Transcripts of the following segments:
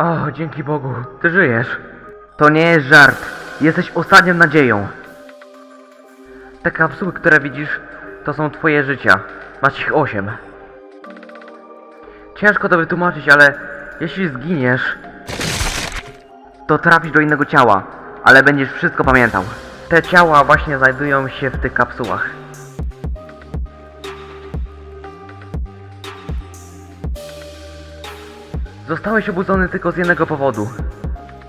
O, dzięki Bogu, ty żyjesz. To nie jest żart. Jesteś ostatnią nadzieją. Te kapsuły, które widzisz, to są twoje życia. Masz ich osiem. Ciężko to wytłumaczyć, ale jeśli zginiesz, to trafisz do innego ciała, ale będziesz wszystko pamiętał. Te ciała właśnie znajdują się w tych kapsułach. Zostałeś obudzony tylko z jednego powodu.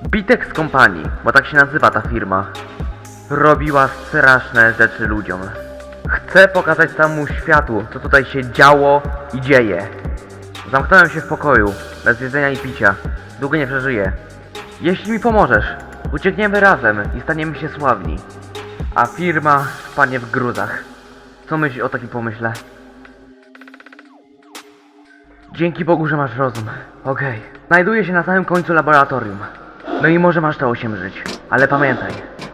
Bitex Company, bo tak się nazywa ta firma, robiła straszne rzeczy ludziom. Chcę pokazać całemu światu, co tutaj się działo i dzieje. Zamknąłem się w pokoju, bez jedzenia i picia. Długo nie przeżyję. Jeśli mi pomożesz, uciekniemy razem i staniemy się sławni. A firma spadnie w gruzach. Co myślisz o takim pomyśle? Dzięki Bogu, że masz rozum. Okej. Znajduję się na samym końcu laboratorium. No i może masz te 8 żyć. Ale pamiętaj,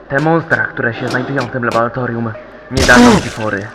te monstra, które się znajdują w tym laboratorium, nie dadzą ci fory.